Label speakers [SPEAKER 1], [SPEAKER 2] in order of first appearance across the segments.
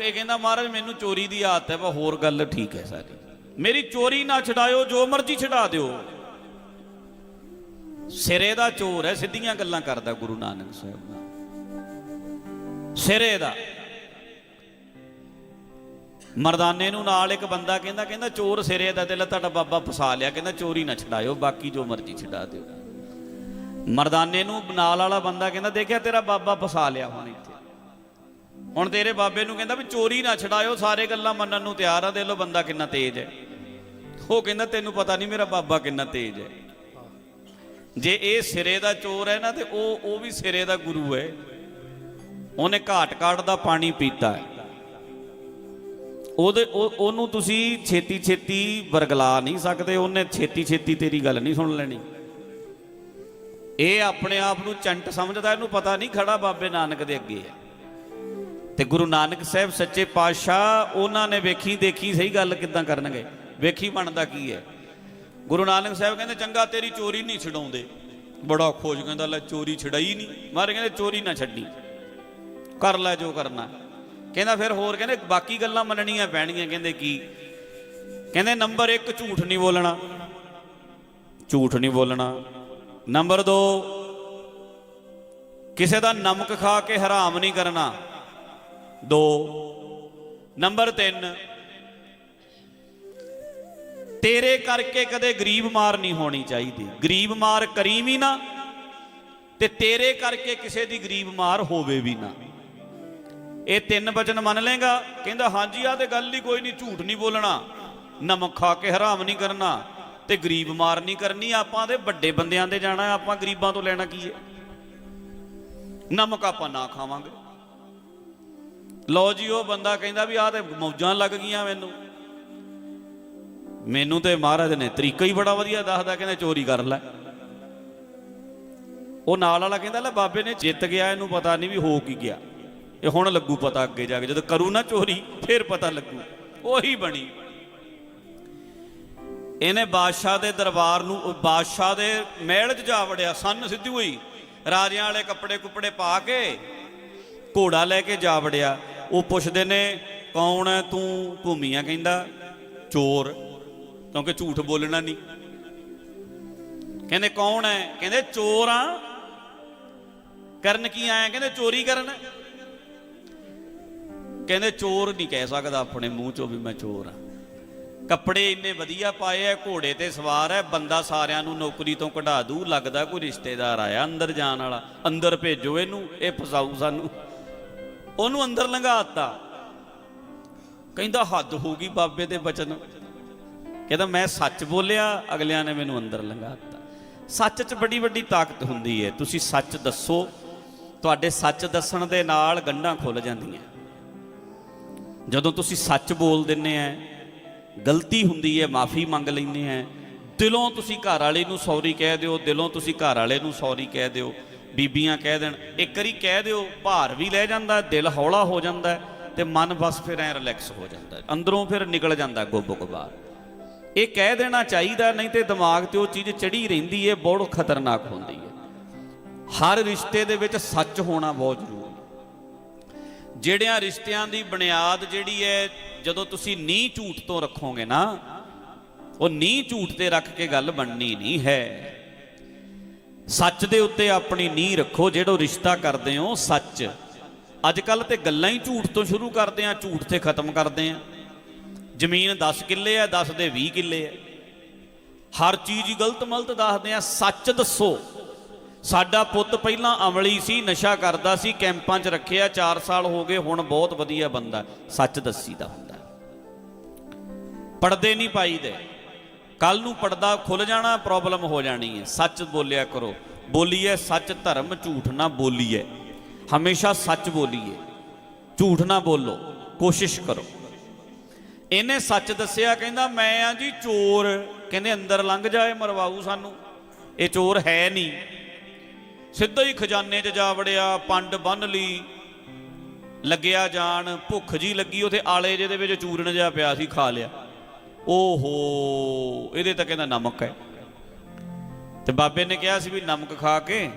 [SPEAKER 1] ਇਹ ਕਹਿੰਦਾ, ਮਹਾਰਾਜ, ਮੈਨੂੰ ਚੋਰੀ ਦੀ ਆਦਤ ਹੈ, ਪਰ ਹੋਰ ਗੱਲ ਠੀਕ ਹੈ ਸਾਰੀ। ਮੇਰੀ ਚੋਰੀ ਨਾ ਛਡਾਇਓ, ਜੋ ਮਰਜ਼ੀ ਛਡਾ ਦਿਓ। ਸਿਰੇ ਦਾ ਚੋਰ ਹੈ, ਸਿੱਧੀਆਂ ਗੱਲਾਂ ਕਰਦਾ ਗੁਰੂ ਨਾਨਕ ਸਾਹਿਬ ਦਾ। ਸਿਰੇ ਦਾ। ਮਰਦਾਨੇ ਨੂੰ ਨਾਲ ਇੱਕ ਬੰਦਾ ਕਹਿੰਦਾ ਕਹਿੰਦਾ, ਚੋਰ ਸਿਰੇ ਦਾ ਦਿਲ ਤੁਹਾਡਾ ਬਾਬਾ ਫਸਾ ਲਿਆ। ਕਹਿੰਦਾ, ਚੋਰੀ ਨਾ ਛਡਾਇਓ, ਬਾਕੀ ਜੋ ਮਰਜ਼ੀ ਛਡਾ ਦਿਓ। ਮਰਦਾਨੇ ਨੂੰ ਨਾਲ ਵਾਲਾ ਬੰਦਾ ਕਹਿੰਦਾ, ਦੇਖਿਆ ਤੇਰਾ ਬਾਬਾ ਫਸਾ ਲਿਆ ਹੁਣ ਇੱਥੇ। ਹੁਣ ਤੇਰੇ ਬਾਬੇ ਨੂੰ ਕਹਿੰਦਾ ਵੀ ਚੋਰੀ ਨਾ ਛਡਾਇਓ, ਸਾਰੇ ਗੱਲਾਂ ਮੰਨਣ ਨੂੰ ਤਿਆਰ ਆ, ਦੇ ਲੋ ਬੰਦਾ ਕਿੰਨਾ ਤੇਜ਼ ਹੈ। ਉਹ ਕਹਿੰਦਾ ਤੈਨੂੰ ਪਤਾ ਨਹੀਂ ਮੇਰਾ ਬਾਬਾ ਕਿੰਨਾ ਤੇਜ਼ ਹੈ। ਜੇ ਇਹ ਸਿਰੇ ਦਾ ਚੋਰ ਹੈ ਨਾ, ਤੇ ਉਹ ਉਹ ਵੀ ਸਿਰੇ ਦਾ ਗੁਰੂ ਹੈ। ਉਹਨੇ ਘਾਟ ਕਾਟ ਦਾ ਪਾਣੀ ਪੀਤਾ ਹੈ। ਉਹਦੇ ਉਹਨੂੰ ਤੁਸੀਂ ਛੇਤੀ ਛੇਤੀ ਵਰਗਲਾ ਨਹੀਂ ਸਕਦੇ, ਉਹਨੇ ਛੇਤੀ ਛੇਤੀ ਤੇਰੀ ਗੱਲ ਨਹੀਂ ਸੁਣ ਲੈਣੀ। ਇਹ ਆਪਣੇ ਆਪ ਨੂੰ ਚੰਟ ਸਮਝਦਾ, ਇਹਨੂੰ ਪਤਾ ਨਹੀਂ ਖੜਾ ਬਾਬੇ ਨਾਨਕ ਦੇ ਅੱਗੇ ਹੈ। ਤੇ ਗੁਰੂ ਨਾਨਕ ਸਾਹਿਬ ਸੱਚੇ ਪਾਤਸ਼ਾਹ ਉਹਨਾਂ ਨੇ ਵੇਖੀ, ਦੇਖੀ, ਸਹੀ ਗੱਲ ਕਿਦਾਂ ਕਰਨਗੇ? ਵੇਖੀ ਬਣਦਾ ਕੀ ਹੈ? ਗੁਰੂ ਨਾਨਕ ਸਾਹਿਬ ਕਹਿੰਦੇ, ਚੰਗਾ, ਤੇਰੀ ਚੋਰੀ ਨਹੀਂ ਛਡਾਉਂਦੇ। ਬੜਾ ਖੋਜ ਕਹਿੰਦਾ, ਲੈ, ਚੋਰੀ ਛਡਾਈ ਨਹੀਂ। ਮਾਰੇ ਕਹਿੰਦੇ, ਚੋਰੀ ਨਾ ਛੱਡੀ। ਕਰ ਲੈ ਜੋ ਕਰਨਾ। ਕਹਿੰਦਾ ਫਿਰ ਹੋਰ, ਕਹਿੰਦੇ, ਬਾਕੀ ਗੱਲਾਂ ਮੰਨਣੀਆਂ ਪੈਣਗੀਆਂ। ਕਹਿੰਦੇ, ਕੀ? ਕਹਿੰਦੇ, ਨੰਬਰ 1 ਝੂਠ ਨਹੀਂ ਬੋਲਣਾ। ਝੂਠ ਨਹੀਂ ਬੋਲਣਾ। ਨੰਬਰ 2 ਕਿਸੇ ਦਾ ਨਮਕ ਖਾ ਕੇ ਹਰਾਮ ਨਹੀਂ ਕਰਨਾ। 2 ਨੰਬਰ 3 ਤੇਰੇ ਕਰਕੇ ਕਦੇ ਗਰੀਬ ਮਾਰ ਨਹੀਂ ਹੋਣੀ ਚਾਹੀਦੀ। ਗਰੀਬ ਮਾਰ ਕਰੀ ਵੀ ਨਾ ਤੇ ਤੇਰੇ ਕਰਕੇ ਕਿਸੇ ਦੀ ਗਰੀਬ ਮਾਰ ਹੋਵੇ ਵੀ ਨਾ। ਇਹ ਤਿੰਨ ਵਚਨ ਮੰਨ ਲੇਗਾ ਕਹਿੰਦਾ, ਹਾਂਜੀ ਆ ਤੇ ਗੱਲ ਹੀ ਕੋਈ ਨਹੀਂ, ਝੂਠ ਨਹੀਂ ਬੋਲਣਾ। ਨਮਕ ਖਾ ਕੇ ਹਰਾਮ ਨਹੀਂ ਕਰਨਾ ਤੇ ਗਰੀਬ ਮਾਰ ਨਹੀਂ ਕਰਨੀ। ਆਪਾਂ ਦੇ ਵੱਡੇ ਬੰਦਿਆਂ ਦੇ ਜਾਣਾ, ਆਪਾਂ ਗਰੀਬਾਂ ਤੋਂ ਲੈਣਾ ਕੀ ਹੈ? ਨਮਕ ਆਪਾਂ ਨਾ ਖਾਵਾਂਗੇ। ਲਓ ਜੀ, ਉਹ ਬੰਦਾ ਕਹਿੰਦਾ ਵੀ ਆਹ ਤੇ ਮੌਜਾਂ ਲੱਗ ਗਈਆਂ ਮੈਨੂੰ। ਮੈਨੂੰ ਤੇ ਮਹਾਰਾਜ ਨੇ ਤਰੀਕਾ ਹੀ ਬੜਾ ਵਧੀਆ ਦੱਸਦਾ, ਕਹਿੰਦਾ ਚੋਰੀ ਕਰ ਲੈ। ਉਹ ਨਾਲ ਵਾਲਾ ਕਹਿੰਦਾ, ਲੈ ਬਾਬੇ ਨੇ ਜਿੱਤ ਗਿਆ, ਇਹਨੂੰ ਪਤਾ ਨਹੀਂ ਵੀ ਹੋ ਕੀ ਗਿਆ। ਇਹ ਹੁਣ ਲੱਗੂ ਪਤਾ ਅੱਗੇ ਜਾ ਕੇ, ਜਦੋਂ ਕਰੂ ਨਾ ਚੋਰੀ, ਫਿਰ ਪਤਾ ਲੱਗੂ। ਉਹੀ ਬਣੀ। ਇਹਨੇ ਬਾਦਸ਼ਾਹ ਦੇ ਦਰਬਾਰ ਨੂੰ ਬਾਦਸ਼ਾਹ ਦੇ ਮਹਿਲ 'ਚ ਜਾ ਵੜਿਆ, ਸੰਨ ਸਿੱਧੀ ਹੋਈ ਰਾਜਿਆਂ ਵਾਲੇ ਕੱਪੜੇ ਕੁੱਪੜੇ ਪਾ ਕੇ ਘੋੜਾ ਲੈ ਕੇ ਜਾ ਵੜਿਆ। ਉਹ ਪੁੱਛਦੇ ਨੇ, ਕੌਣ ਹੈ ਤੂੰ? ਭੂਮੀਆਂ ਕਹਿੰਦਾ, ਚੋਰ। ਕਿਉਂਕਿ ਝੂਠ ਬੋਲਣਾ ਨਹੀਂ। ਕਹਿੰਦੇ, ਕੌਣ ਹੈ? ਕਹਿੰਦੇ, ਚੋਰ ਆ। ਕਰਨ ਕੀ ਆਇਆ? ਕਹਿੰਦੇ, ਚੋਰੀ ਕਰਨ। ਕਹਿੰਦੇ, ਚੋਰ ਨਹੀਂ ਕਹਿ ਸਕਦਾ ਆਪਣੇ ਮੂੰਹ ਚੋਂ ਵੀ ਮੈਂ ਚੋਰ ਆ। ਕੱਪੜੇ ਇੰਨੇ ਵਧੀਆ ਪਾਏ ਐ ਘੋੜੇ ਤੇ ਸਵਾਰ ਐ ਬੰਦਾ ਸਾਰਿਆਂ ਨੂੰ ਨੌਕਰੀ ਤੋਂ ਕਢਾ ਦੂ, ਲੱਗਦਾ ਕੋਈ ਰਿਸ਼ਤੇਦਾਰ ਆਇਆ ਅੰਦਰ ਜਾਣ ਵਾਲਾ। ਅੰਦਰ ਭੇਜੋ ਇਹਨੂੰ, ਇਹ ਫਸਾਊ ਸਾਨੂੰ। ਉਹਨੂੰ ਅੰਦਰ ਲੰਘਾਤਾ ਕਹਿੰਦਾ, ਹੱਦ ਹੋ ਗਈ ਬਾਬੇ ਦੇ ਬਚਨ। ਕਹਿੰਦਾ, ਮੈਂ ਸੱਚ ਬੋਲਿਆ, ਅਗਲਿਆਂ ਨੇ ਮੈਨੂੰ ਅੰਦਰ ਲੰਘਾਤਾ ਸੱਚ 'ਚ ਬੜੀ ਵੱਡੀ ਤਾਕਤ ਹੁੰਦੀ ਹੈ ਤੁਸੀਂ ਸੱਚ ਦੱਸੋ, ਤੁਹਾਡੇ ਸੱਚ ਦੱਸਣ ਦੇ ਨਾਲ ਗੰਢਾਂ ਖੁੱਲ ਜਾਂਦੀਆਂ। ਜਦੋਂ ਤੁਸੀਂ ਸੱਚ ਬੋਲ ਦਿੰਨੇ ਆ, ਗਲਤੀ ਹੁੰਦੀ ਹੈ ਮਾਫੀ ਮੰਗ ਲੈਂਦੇ ਆ। ਦਿਲੋਂ ਤੁਸੀਂ ਘਰ ਵਾਲੇ ਨੂੰ ਸੌਰੀ ਕਹਿ ਦਿਓ, ਦਿਲੋਂ ਤੁਸੀਂ ਘਰ ਵਾਲੇ ਨੂੰ ਸੌਰੀ ਕਹਿ ਦਿਓ। ਬੀਬੀਆਂ ਕਹਿ ਦੇਣ, ਇੱਕ ਵਾਰੀ ਕਹਿ ਦਿਓ, ਭਾਰ ਵੀ ਲੈ ਜਾਂਦਾ, ਦਿਲ ਹੌਲਾ ਹੋ ਜਾਂਦਾ ਤੇ ਮਨ ਬਸ ਫਿਰ ਐ ਰਿਲੈਕਸ ਹੋ ਜਾਂਦਾ ਅੰਦਰੋਂ ਫਿਰ ਨਿਕਲ ਜਾਂਦਾ ਗੁੱਬ ਬਾਹਰ ਇਹ ਕਹਿ ਦੇਣਾ ਚਾਹੀਦਾ, ਨਹੀਂ ਤੇ ਦਿਮਾਗ ਤੇ ਉਹ ਚੀਜ਼ ਚੜੀ ਰਹਿੰਦੀ ਹੈ, ਬਹੁਤ ਖਤਰਨਾਕ ਹੁੰਦੀ ਹੈ। ਹਰ ਰਿਸ਼ਤੇ ਦੇ ਵਿੱਚ ਸੱਚ ਹੋਣਾ ਬਹੁਤ ਜ਼ਰੂਰੀ ਜਿਹੜਿਆਂ ਰਿਸ਼ਤਿਆਂ ਦੀ ਬੁਨਿਆਦ ਜਿਹੜੀ ਹੈ, ਜਦੋਂ ਤੁਸੀਂ ਨੀ ਝੂਠ ਤੋਂ ਰੱਖੋਗੇ ਨਾ, ਉਹ ਨੀ ਝੂਠ ਤੇ ਰੱਖ ਕੇ ਗੱਲ ਬਣਨੀ ਨਹੀਂ ਹੈ। ਸੱਚ ਦੇ ਉੱਤੇ ਆਪਣੀ ਨੀਂਹ ਰੱਖੋ, ਜਿਹੜਾ ਰਿਸ਼ਤਾ ਕਰਦੇ ਹੋ, ਸੱਚ। ਅੱਜ ਕੱਲ ਤੇ ਗੱਲਾਂ ਹੀ ਝੂਠ ਤੋਂ ਸ਼ੁਰੂ ਕਰਦੇ ਆ, ਝੂਠ ਤੇ ਖਤਮ ਕਰਦੇ ਆ। ਜ਼ਮੀਨ 10 ਕਿੱਲੇ ਆ 10 ਦੇ 20 ਕਿੱਲੇ ਆ। ਹਰ ਚੀਜ਼ ਗਲਤ ਮਲਤ ਦੱਸਦੇ ਆ, ਸੱਚ ਦੱਸੋ। ਸਾਡਾ ਪੁੱਤ ਪਹਿਲਾਂ ਅਮਲੀ ਸੀ, ਨਸ਼ਾ ਕਰਦਾ ਸੀ, ਕੈਂਪਾਂ 'ਚ ਰੱਖਿਆ 4 ਸਾਲ ਹੋ ਗਏ, ਹੁਣ ਬਹੁਤ ਵਧੀਆ ਬੰਦਾ, ਸੱਚ ਦੱਸੀਦਾ ਹੁੰਦਾ। ਪੜਦੇ ਨਹੀਂ ਪਾਈਦੇ ਕੱਲ ਨੂੰ ਪੜਦਾ ਖੁੱਲ ਜਾਣਾ ਪ੍ਰੋਬਲਮ ਹੋ ਜਾਣੀ ਹੈ। ਸੱਚ ਬੋਲਿਆ ਕਰੋ। ਬੋਲੀਏ ਸੱਚ ਧਰਮ, ਝੂਠ ਨਾ ਬੋਲੀਏ। ਹਮੇਸ਼ਾ ਸੱਚ ਬੋਲੀਏ। ਝੂਠ ਨਾ ਬੋਲੋ। ਕੋਸ਼ਿਸ਼ ਕਰੋ। ਇਹਨੇ ਸੱਚ ਦੱਸਿਆ, ਕਹਿੰਦਾ, ਮੈਂ ਆ ਜੀ ਚੋਰ। ਕਹਿੰਦੇ, ਅੰਦਰ ਲੰਘ ਜਾਏ ਮਰਵਾਊ ਸਾਨੂੰ। ਇਹ ਚੋਰ ਹੈ ਨਹੀਂ। ਸਿੱਧਾ ਹੀ ਖਜ਼ਾਨੇ 'ਚ ਜਾ ਵੜਿਆ, ਪੰਡ ਬੰਨ ਲਈ। ਲੱਗਿਆ ਜਾਣ, ਭੁੱਖ ਜੀ ਲੱਗੀ, ਉਥੇ ਆਲੇ ਜਿਹੇ ਦੇ ਵਿੱਚ ਚੂਰਨ ਜਿਹਾ ਪਿਆ ਸੀ, ਖਾ ਲਿਆ। ਓਹੋ, ਇਹਦੇ ਤਾਂ ਕਹਿੰਦਾ ਨਮਕ ਹੈ। ਤੇ ਬਾਬੇ ਨੇ ਕਿਹਾ ਸੀ ਵੀ ਨਮਕ ਖਾ ਕੇ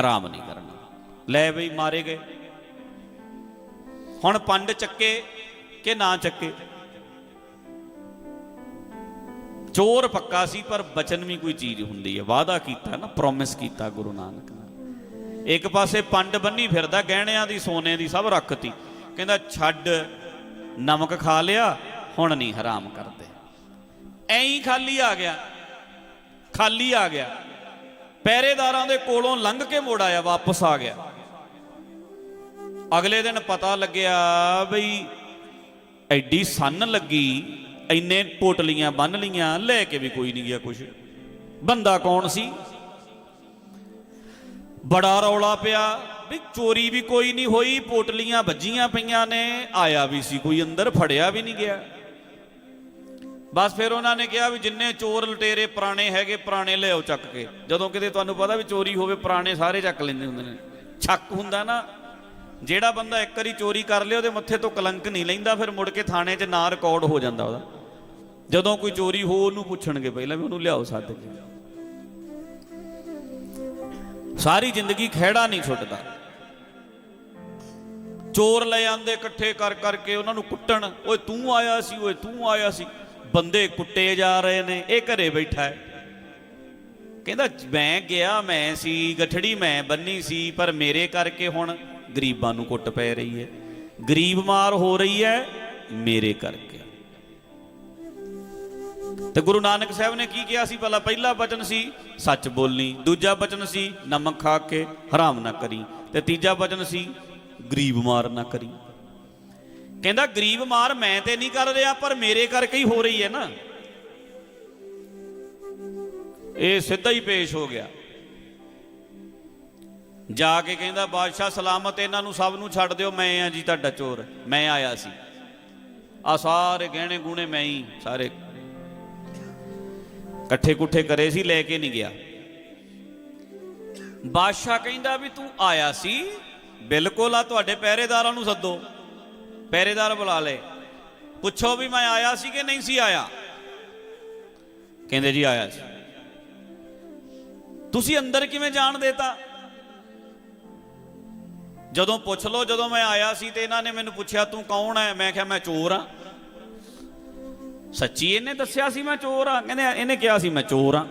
[SPEAKER 1] ਹਰਾਮ ਨਹੀਂ ਕਰਨਾ। ਲੈ ਬਈ, ਮਾਰੇ ਗਏ। ਹੁਣ ਪੰਡ ਚੱਕੇ ਕਿ ਨਾ ਚੱਕੇ? ਚੋਰ ਪੱਕਾ ਸੀ, ਪਰ ਬਚਨ ਵੀ ਕੋਈ ਚੀਜ਼ ਹੁੰਦੀ ਹੈ। ਵਾਅਦਾ ਕੀਤਾ ਨਾ ਪ੍ਰੋਮਿਸ ਕੀਤਾ ਗੁਰੂ ਨਾਨਕ ਨੇ ਇੱਕ ਪਾਸੇ ਪੰਡ ਬੰਨੀ ਫਿਰਦਾ, ਗਹਿਣਿਆਂ ਦੀ, ਸੋਨੇ ਦੀ ਸਭ ਰੱਖਤੀ। ਕਹਿੰਦਾ, ਛੱਡ, ਨਮਕ ਖਾ ਲਿਆ ਹੁਣ ਨਹੀਂ ਹਰਾਮ ਕਰਦੇ। ਐਂ ਖਾਲੀ ਆ ਗਿਆ। ਖਾਲੀ ਆ ਗਿਆ। ਪਹਿਰੇਦਾਰਾਂ ਦੇ ਕੋਲੋਂ ਲੰਘ ਕੇ ਮੋੜ ਆਇਆ, ਵਾਪਸ ਆ ਗਿਆ। ਅਗਲੇ ਦਿਨ ਪਤਾ ਲੱਗਿਆ ਬਈ ਐਡੀ ਸੰਨ ਲੱਗੀ, ਇੰਨੇ ਪੋਟਲੀਆਂ ਬੰਨ ਲੀਆਂ ਲੈ ਕੇ ਵੀ ਕੋਈ ਨਹੀਂ ਗਿਆ ਕੁਛ। ਬੰਦਾ ਕੌਣ ਸੀ? ਬੜਾ ਰੌਲਾ ਪਿਆ ਵੀ ਚੋਰੀ ਵੀ ਕੋਈ ਨਹੀਂ ਹੋਈ, ਪੋਟਲੀਆਂ ਵੱਜੀਆਂ ਪਈਆਂ ਨੇ, ਆਇਆ ਵੀ ਸੀ ਕੋਈ ਅੰਦਰ, ਫੜਿਆ ਵੀ ਨਹੀਂ ਗਿਆ। ਬਸ ਫਿਰ ਉਹਨਾਂ ਨੇ ਕਿਹਾ ਵੀ ਜਿੰਨੇ ਚੋਰ ਲਟੇਰੇ ਪੁਰਾਣੇ ਹੈਗੇ, ਪੁਰਾਣੇ ਲਿਆਓ ਚੱਕ ਕੇ। ਜਦੋਂ ਕਿਤੇ ਤੁਹਾਨੂੰ ਪਤਾ ਵੀ ਚੋਰੀ ਹੋਵੇ, ਪੁਰਾਣੇ ਸਾਰੇ ਚੱਕ ਲੈਂਦੇ ਹੁੰਦੇ ਨੇ। ਛੱਕ ਹੁੰਦਾ ਨਾ, ਜਿਹੜਾ ਬੰਦਾ ਇੱਕ ਵਾਰੀ ਚੋਰੀ ਕਰ ਲਿਆ ਉਹਦੇ ਮੱਥੇ ਤੋਂ ਕਲੰਕ ਨਹੀਂ ਲੈਂਦਾ, ਫਿਰ ਮੁੜ ਕੇ ਥਾਣੇ 'ਚ ਨਾ ਰਿਕਾਰਡ ਹੋ ਜਾਂਦਾ ਉਹਦਾ। ਜਦੋਂ ਕੋਈ ਚੋਰੀ ਹੋ, ਉਹਨੂੰ ਪੁੱਛਣਗੇ ਪਹਿਲਾਂ ਵੀ ਉਹਨੂੰ ਲਿਆਓ ਸੱਦ ਕੇ। ਸਾਰੀ ਜ਼ਿੰਦਗੀ ਖਹਿੜਾ ਨਹੀਂ ਛੁੱਟਦਾ। ਚੋਰ ਲੈ ਆਂਦੇ ਇਕੱਠੇ ਕਰ ਕਰਕੇ ਉਹਨਾਂ ਨੂੰ ਕੁੱਟਣ, ਓਏ ਤੂੰ ਆਇਆ ਸੀ, ਓਏ ਤੂੰ ਆਇਆ ਸੀ। ਬੰਦੇ ਕੁੱਟੇ ਜਾ ਰਹੇ ਨੇ, ਇਹ ਘਰੇ ਬੈਠਾ ਹੈ। ਕਹਿੰਦਾ, ਮੈਂ ਗਿਆ, ਮੈਂ ਸੀ, ਗਠੜੀ ਮੈਂ ਬੰਨੀ ਸੀ, ਪਰ ਮੇਰੇ ਕਰਕੇ ਹੁਣ ਗਰੀਬਾਂ ਨੂੰ ਕੁੱਟ ਪੈ ਰਹੀ ਹੈ। ਗਰੀਬ ਮਾਰ ਹੋ ਰਹੀ ਹੈ, ਮੇਰੇ ਕਰਕੇ। ਤੇ ਗੁਰੂ ਨਾਨਕ ਸਾਹਿਬ ਨੇ ਕੀ ਕਿਹਾ ਸੀ? ਭਲਾ ਪਹਿਲਾ ਬਚਨ ਸੀ, ਸੱਚ ਬੋਲਣੀ, ਦੂਜਾ ਬਚਨ ਸੀ, ਨਮਕ ਖਾ ਕੇ ਹਰਾਮ ਨਾ ਕਰੀ, ਤੇ ਤੀਜਾ ਬਚਨ ਸੀ, ਗਰੀਬ ਮਾਰ ਨਾ ਕਰੀ। ਕਹਿੰਦਾ, ਗਰੀਬ ਮਾਰ, ਮੈਂ ਤੇ ਨਹੀਂ ਕਰ ਰਿਹਾ, ਪਰ ਮੇਰੇ ਕਰਕੇ ਹੀ ਹੋ ਰਹੀ ਹੈ ਨਾ। ਇਹ ਸਿੱਧਾ ਹੀ ਪੇਸ਼ ਹੋ ਗਿਆ। ਜਾ ਕੇ ਕਹਿੰਦਾ, ਬਾਦਸ਼ਾਹ, ਸਲਾਮਤ ਇਹਨਾਂ ਨੂੰ ਸਭ ਨੂੰ ਛੱਡ ਦਿਓ, ਮੈਂ ਆ ਜੀ ਤੁਹਾਡਾ ਚੋਰ, ਮੈਂ ਆਇਆ ਸੀ। ਆ ਸਾਰੇ ਗਹਿਣੇ ਗੂਣੇ ਮੈਂ ਹੀ, ਸਾਰੇ ਇਕੱਠੇ ਕੁੱਠੇ ਕਰੇ ਸੀ, ਲੈ ਕੇ ਨਹੀਂ ਗਿਆ। ਬਾਦਸ਼ਾਹ ਕਹਿੰਦਾ ਵੀ, ਤੂੰ ਆਇਆ ਸੀ, ਬਿਲਕੁਲ ਆ, ਤੁਹਾਡੇ ਪਹਿਰੇਦਾਰਾਂ ਨੂੰ ਸੱਦੋ। ਪਹਿਰੇਦਾਰ ਬੁਲਾ ਲੈ ਪੁੱਛੋ ਵੀ ਮੈਂ ਆਇਆ ਸੀ ਕਿ ਨਹੀਂ ਸੀ ਆਇਆ? ਕਹਿੰਦੇ ਜੀ ਆਇਆ ਸੀ। ਤੁਸੀਂ ਅੰਦਰ ਕਿਵੇਂ ਜਾਣ ਦੇਤਾ? ਜਦੋਂ ਪੁੱਛ ਲਓ, ਜਦੋਂ ਮੈਂ ਆਇਆ ਸੀ ਤੇ ਇਹਨਾਂ ਨੇ ਮੈਨੂੰ ਪੁੱਛਿਆ, ਤੂੰ ਕੌਣ ਹੈ? ਮੈਂ ਕਿਹਾ, ਮੈਂ ਚੋਰ ਆ ਸੱਚੀ ਇਹਨੇ ਦੱਸਿਆ ਸੀ ਮੈਂ ਚੋਰ ਆ ਕਹਿੰਦੇ, ਇਹਨੇ ਕਿਹਾ ਸੀ ਮੈਂ ਚੋਰ ਆ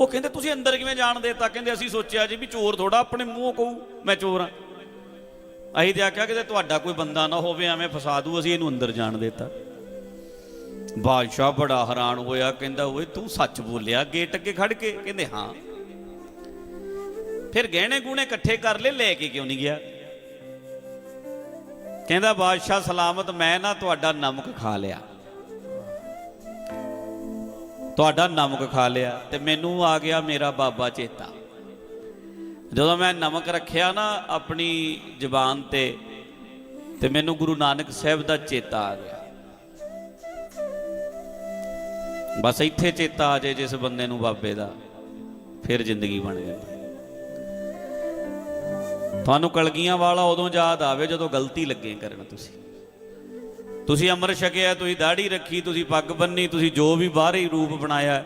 [SPEAKER 1] ਉਹ ਕਹਿੰਦੇ, ਤੁਸੀਂ ਅੰਦਰ ਕਿਵੇਂ ਜਾਣ ਦੇਤਾ? ਕਹਿੰਦੇ, ਅਸੀਂ ਸੋਚਿਆ ਜੀ ਵੀ ਚੋਰ ਥੋੜਾ ਆਪਣੇ ਮੂੰਹੋਂ ਕਹੂ, ਮੈਂ ਚੋਰ ਆ ਅਸੀਂ ਤੇ ਆਖਿਆ ਕਿ ਤੁਹਾਡਾ ਕੋਈ ਬੰਦਾ ਨਾ ਹੋਵੇ, ਐਵੇਂ ਫਸਾ ਦੂ ਅਸੀਂ ਇਹਨੂੰ ਅੰਦਰ ਜਾਣ ਦਿੱਤਾ। ਬਾਦਸ਼ਾਹ ਬੜਾ ਹੈਰਾਨ ਹੋਇਆ, ਕਹਿੰਦਾ, ਓਏ, ਤੂੰ ਸੱਚ ਬੋਲਿਆ, ਗੇਟ ਅੱਗੇ ਖੜ ਕੇ? ਕਹਿੰਦੇ, ਹਾਂ। ਫਿਰ ਗਹਿਣੇ ਗੂਣੇ ਇਕੱਠੇ ਕਰ ਲੈ ਲੈ ਕੇ ਕਿਉਂ ਨਹੀਂ ਗਿਆ? ਕਹਿੰਦਾ, ਬਾਦਸ਼ਾਹ, ਸਲਾਮਤ ਮੈਂ ਨਾ ਤੁਹਾਡਾ ਨਮਕ ਖਾ ਲਿਆ। ਤੁਹਾਡਾ ਨਮਕ ਖਾ ਲਿਆ ਤੇ ਮੈਨੂੰ ਆ ਗਿਆ ਮੇਰਾ ਬਾਬਾ ਚੇਤਾ। ਜਦੋਂ ਮੈਂ ਨਮਕ ਰੱਖਿਆ ਨਾ ਆਪਣੀ ਜ਼ੁਬਾਨ ਤੇ ਤੇ ਮੈਨੂੰ ਗੁਰੂ ਨਾਨਕ ਸਾਹਿਬ ਦਾ ਚੇਤਾ ਆ ਗਿਆ। ਬਸ ਇੱਥੇ ਚੇਤਾ ਆ ਜੇ ਜਿਸ ਬੰਦੇ ਨੂੰ ਬਾਬੇ ਦਾ, ਫਿਰ ਜ਼ਿੰਦਗੀ ਬਣ ਜਾਂਦੀ। ਤੁਹਾਨੂੰ ਕਲਗੀਆਂ ਵਾਲਾ ਉਦੋਂ ਯਾਦ ਆਵੇ ਜਦੋਂ ਗਲਤੀ ਲੱਗੇ ਕਰਨ ਤੁਸੀਂ। ਤੁਸੀਂ ਅੰਮ੍ਰਿਤ ਛਕਿਆ, ਤੁਸੀਂ ਦਾੜੀ ਰੱਖੀ, ਤੁਸੀਂ ਪੱਗ ਬੰਨੀ ਤੁਸੀਂ ਜੋ ਵੀ ਬਾਹਰੀ ਰੂਪ ਬਣਾਇਆ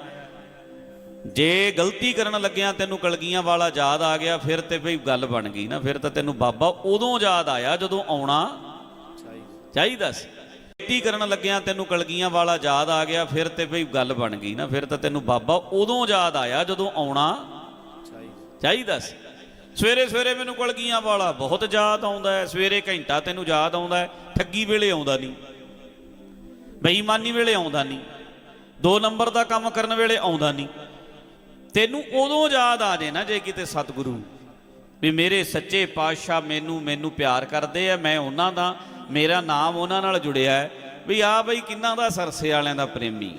[SPEAKER 1] ਜੇ ਗਲਤੀ ਕਰਨ ਲੱਗਿਆ ਤੈਨੂੰ ਕਲਗੀਆਂ ਵਾਲਾ ਯਾਦ ਆ ਗਿਆ, ਫਿਰ ਤੇ ਭਈ ਗੱਲ ਬਣ ਗਈ ਨਾ, ਫਿਰ ਤਾਂ ਤੈਨੂੰ ਬਾਬਾ ਉਦੋਂ ਯਾਦ ਆਇਆ ਜਦੋਂ ਆਉਣਾ ਚਾਹੀਦਾ ਸੀ। ਗਲਤੀ ਕਰਨ ਲੱਗਿਆ ਤੈਨੂੰ ਕਲਗੀਆਂ ਵਾਲਾ ਯਾਦ ਆ ਗਿਆ, ਫਿਰ ਤੇ ਭਈ ਗੱਲ ਬਣ ਗਈ ਨਾ, ਫਿਰ ਤਾਂ ਤੈਨੂੰ ਬਾਬਾ ਉਦੋਂ ਯਾਦ ਆਇਆ ਜਦੋਂ ਆਉਣਾ ਚਾਹੀਦਾ ਸੀ। ਸਵੇਰੇ ਸਵੇਰੇ ਮੈਨੂੰ ਕਲਗੀਆਂ ਵਾਲਾ ਬਹੁਤ ਯਾਦ ਆਉਂਦਾ ਹੈ, ਸਵੇਰੇ ਘੰਟਾ ਤੈਨੂੰ ਯਾਦ ਆਉਂਦਾ ਹੈ, ਠੱਗੀ ਵੇਲੇ ਆਉਂਦਾ ਨਹੀਂ, ਬੇਈਮਾਨੀ ਵੇਲੇ ਆਉਂਦਾ ਨਹੀਂ, ਦੋ ਨੰਬਰ ਦਾ ਕੰਮ ਕਰਨ ਵੇਲੇ ਆਉਂਦਾ ਨਹੀਂ। ਤੈਨੂੰ ਉਦੋਂ ਯਾਦ ਆ ਜੇ ਨਾ ਜੇ ਕਿਤੇ ਸਤਿਗੁਰੂ। ਵੀ ਮੇਰੇ ਸੱਚੇ ਪਾਤਸ਼ਾਹ ਮੈਨੂੰ ਮੈਨੂੰ ਪਿਆਰ ਕਰਦੇ ਆ, ਮੈਂ ਉਹਨਾਂ ਦਾ, ਮੇਰਾ ਨਾਮ ਉਹਨਾਂ ਨਾਲ ਜੁੜਿਆ ਹੈ। ਵੀ ਆ ਬਈ ਕਿੰਨਾ ਦਾ ਸਰਸੇ ਵਾਲਿਆਂ ਦਾ ਪ੍ਰੇਮੀ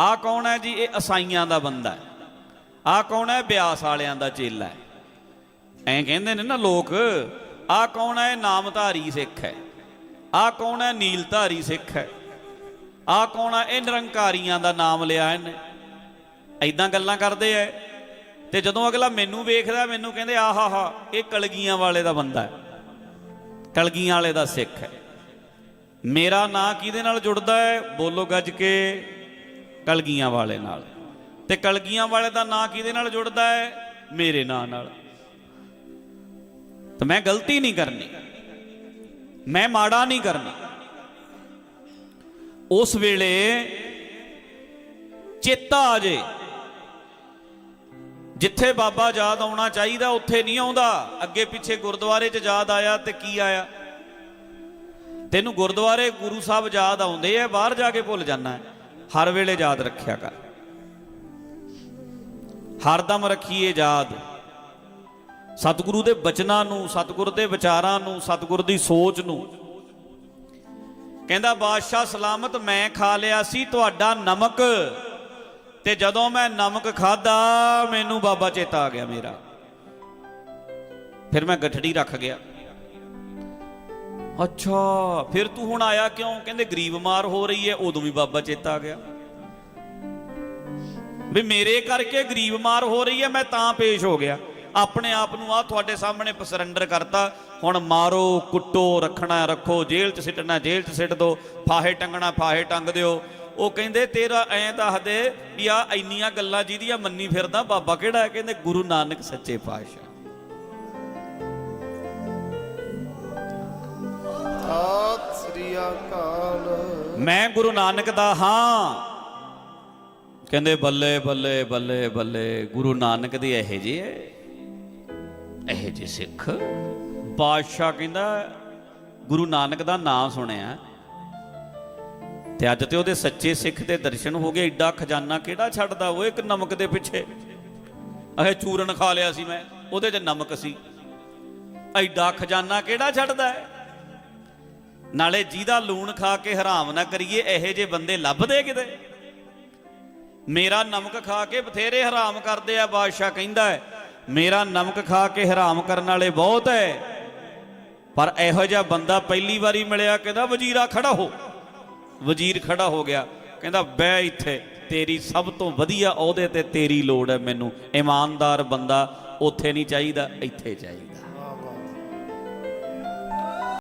[SPEAKER 1] ਆ। ਕੌਣ ਹੈ ਜੀ? ਇਹ ਅਸਾਈਆਂ ਦਾ ਬੰਦਾ ਹੈ। ਆ ਕੌਣ ਹੈ? ਬਿਆਸ ਵਾਲਿਆਂ ਦਾ ਚੇਲਾ ਹੈ। ਐਂ ਕਹਿੰਦੇ ਨੇ ਨਾ ਲੋਕ ਆ ਕੌਣ ਹੈ? ਨਾਮਧਾਰੀ ਸਿੱਖ ਹੈ। ਆ ਕੌਣ ਹੈ? ਨੀਲਧਾਰੀ ਸਿੱਖ ਹੈ। ਆ ਕੌਣ ਹੈ? ਇਹ ਨਿਰੰਕਾਰੀਆਂ ਦਾ ਨਾਮ ਲਿਆ ਇਹਨੇ। ਐਦਾਂ ਗੱਲਾਂ ਕਰਦੇ ਐ। ਤੇ ਜਦੋਂ ਅਗਲਾ ਮੈਨੂੰ ਵੇਖਦਾ, ਮੈਨੂੰ ਕਹਿੰਦੇ, ਆਹਾ ਹਾ, ਇਹ ਕਲਗੀਆਂ ਵਾਲੇ ਦਾ ਬੰਦਾ ਹੈ ਕਲਗੀਆਂ ਵਾਲੇ ਦਾ ਸਿੱਖ ਹੈ ਮੇਰਾ ਨਾਂ ਕਿਹਦੇ ਨਾਲ ਜੁੜਦਾ ਹੈ ਬੋਲੋ ਗੱਜ ਕੇ, ਕਲਗੀਆਂ ਵਾਲੇ ਨਾਲ। ਤੇ ਕਲਗੀਆਂ ਵਾਲੇ ਦਾ ਨਾਂ ਕਿਹਦੇ ਨਾਲ ਜੁੜਦਾ ਹੈ ਮੇਰੇ ਨਾਂ ਨਾਲ। ਤਾਂ ਮੈਂ ਗਲਤੀ ਨਹੀਂ ਕਰਨੀ। ਮੈਂ ਮਾੜਾ ਨਹੀਂ ਕਰਨਾ। ਉਸ ਵੇਲੇ ਚੇਤਾ ਆ ਜੇ। ਜਿੱਥੇ ਬਾਬਾ ਯਾਦ ਆਉਣਾ ਚਾਹੀਦਾ, ਉੱਥੇ ਨਹੀਂ ਆਉਂਦਾ। ਅੱਗੇ ਪਿੱਛੇ ਗੁਰਦੁਆਰੇ 'ਚ ਯਾਦ ਆਇਆ ਤੇ ਕੀ ਆਇਆ? ਤੈਨੂੰ ਗੁਰਦੁਆਰੇ ਗੁਰੂ ਸਾਹਿਬ ਯਾਦ ਆਉਂਦੇ ਆ, ਬਾਹਰ ਜਾ ਕੇ ਭੁੱਲ ਜਾਣਾ ਹਰ ਵੇਲੇ ਯਾਦ ਰੱਖਿਆ ਕਰ। ਹਰਦਮ ਰੱਖੀਏ ਯਾਦ। ਸਤਿਗੁਰੂ ਦੇ ਬਚਨਾਂ ਨੂੰ, ਸਤਿਗੁਰ ਦੇ ਵਿਚਾਰਾਂ ਨੂੰ, ਸਤਿਗੁਰ ਦੀ ਸੋਚ ਨੂੰ। ਕਹਿੰਦਾ, ਬਾਦਸ਼ਾਹ ਸਲਾਮਤ ਮੈਂ ਖਾ ਲਿਆ ਸੀ, ਤੁਹਾਡਾ ਨਮਕ ਤੇ ਜਦੋਂ ਮੈਂ ਨਮਕ ਖਾਦਾ ਮੈਨੂੰ ਬਾਬਾ ਚੇਤਾ ਆ ਗਿਆ ਮੇਰਾ। ਫਿਰ ਮੈਂ ਗਠੜੀ ਰੱਖ ਗਿਆ। ਅੱਛਾ, ਫਿਰ ਤੂੰ ਹੁਣ ਆਇਆ ਕਿਉਂ? ਕਹਿੰਦੇ ਗਰੀਬ ਮਾਰ ਹੋ ਰਹੀ ਹੈ, ਉਦੋਂ ਵੀ ਬਾਬਾ ਚੇਤਾ ਆ ਗਿਆ। ਵੀ ਮੇਰੇ ਕਰਕੇ ਗਰੀਬ ਮਾਰ ਹੋ ਰਹੀ ਹੈ, ਮੈਂ ਤਾਂ ਪੇਸ਼ ਹੋ ਗਿਆ। ਆਪਣੇ ਆਪ ਨੂੰ ਆ ਤੁਹਾਡੇ ਸਾਹਮਣੇ ਸਰੈਂਡਰ ਕਰਤਾ। ਹੁਣ ਮਾਰੋ, ਕੁੱਟੋ, ਰੱਖਣਾ, ਰੱਖੋ, ਜੇਲ੍ਹ 'ਚ ਸਿੱਟਣਾ, ਜੇਲ੍ਹ 'ਚ ਸਿੱਟ ਦੋ। ਫਾਹੇ ਟੰਗਣਾ, ਫਾਹੇ ਟੰਗ ਦਿਓ। ਉਹ ਕਹਿੰਦੇ ਤੇਰਾ ਐਂ ਦੱਸ ਦੇ ਵੀ ਆ ਇੰਨੀਆਂ ਗੱਲਾਂ ਜਿਹਦੀਆਂ ਮੰਨੀ ਫਿਰਦਾ ਬਾਬਾ ਕਿਹੜਾ ਹੈ? ਕਹਿੰਦੇ ਗੁਰੂ ਨਾਨਕ ਸੱਚੇ ਪਾਤਸ਼ਾਹ।
[SPEAKER 2] ਸਤਿ ਸ੍ਰੀ ਅਕਾਲ।
[SPEAKER 1] ਮੈਂ ਗੁਰੂ ਨਾਨਕ ਦਾ ਹਾਂ। ਕਹਿੰਦੇ ਬੱਲੇ ਬੱਲੇ ਬੱਲੇ ਬੱਲੇ ਗੁਰੂ ਨਾਨਕ ਦੇ ਇਹੇ ਜੇ ਇਹੇ ਜੇ ਸਿੱਖ। ਬਾਦਸ਼ਾਹ ਕਹਿੰਦਾ ਗੁਰੂ ਨਾਨਕ ਦਾ ਨਾਮ ਸੁਣਿਆ। ਤੇ ਅੱਜ ਤੇ ਉਹਦੇ ਸੱਚੇ ਸਿੱਖ ਦੇ ਦਰਸ਼ਨ ਹੋ ਗਏ ਐਡਾ ਖਜ਼ਾਨਾ ਕਿਹੜਾ ਛੱਡਦਾ ਉਹ? ਇੱਕ ਨਮਕ ਦੇ ਪਿੱਛੇ। ਅਹੇ ਚੂਰਨ ਖਾ ਲਿਆ ਸੀ ਮੈਂ, ਉਹਦੇ 'ਚ ਨਮਕ ਸੀ। ਐਡਾ ਖਜ਼ਾਨਾ ਕਿਹੜਾ ਛੱਡਦਾ ਹੈ? ਨਾਲੇ ਜਿਹਦਾ ਲੂਣ ਖਾ ਕੇ ਹਰਾਮ ਨਾ ਕਰੀਏ, ਇਹੋ ਜੇ ਬੰਦੇ ਲੱਭਦੇ ਕਿਤੇ? ਮੇਰਾ ਨਮਕ ਖਾ ਕੇ ਬਥੇਰੇ ਹਰਾਮ ਕਰਦੇ ਆ, ਬਾਦਸ਼ਾਹ ਕਹਿੰਦਾ ਹੈ, ਮੇਰਾ ਨਮਕ ਖਾ ਕੇ ਹਰਾਮ ਕਰਨ ਵਾਲੇ ਬਹੁਤ ਹੈ। ਪਰ ਇਹੋ ਜਿਹਾ ਬੰਦਾ ਪਹਿਲੀ ਵਾਰੀ ਮਿਲਿਆ, ਕਹਿੰਦਾ, ਵਜ਼ੀਰਾ ਖੜਾ ਹੋ। ਵਜ਼ੀਰ ਖੜਾ ਹੋ ਗਿਆ, ਕਹਿੰਦਾ, ਬਹਿ ਇੱਥੇ, ਤੇਰੀ ਸਭ ਤੋਂ ਵਧੀਆ ਅਹੁਦੇ ਤੇ ਤੇਰੀ ਲੋੜ ਹੈ ਮੈਨੂੰ। ਇਮਾਨਦਾਰ ਬੰਦਾ ਉੱਥੇ ਨਹੀਂ ਚਾਹੀਦਾ, ਇੱਥੇ ਚਾਹੀਦਾ।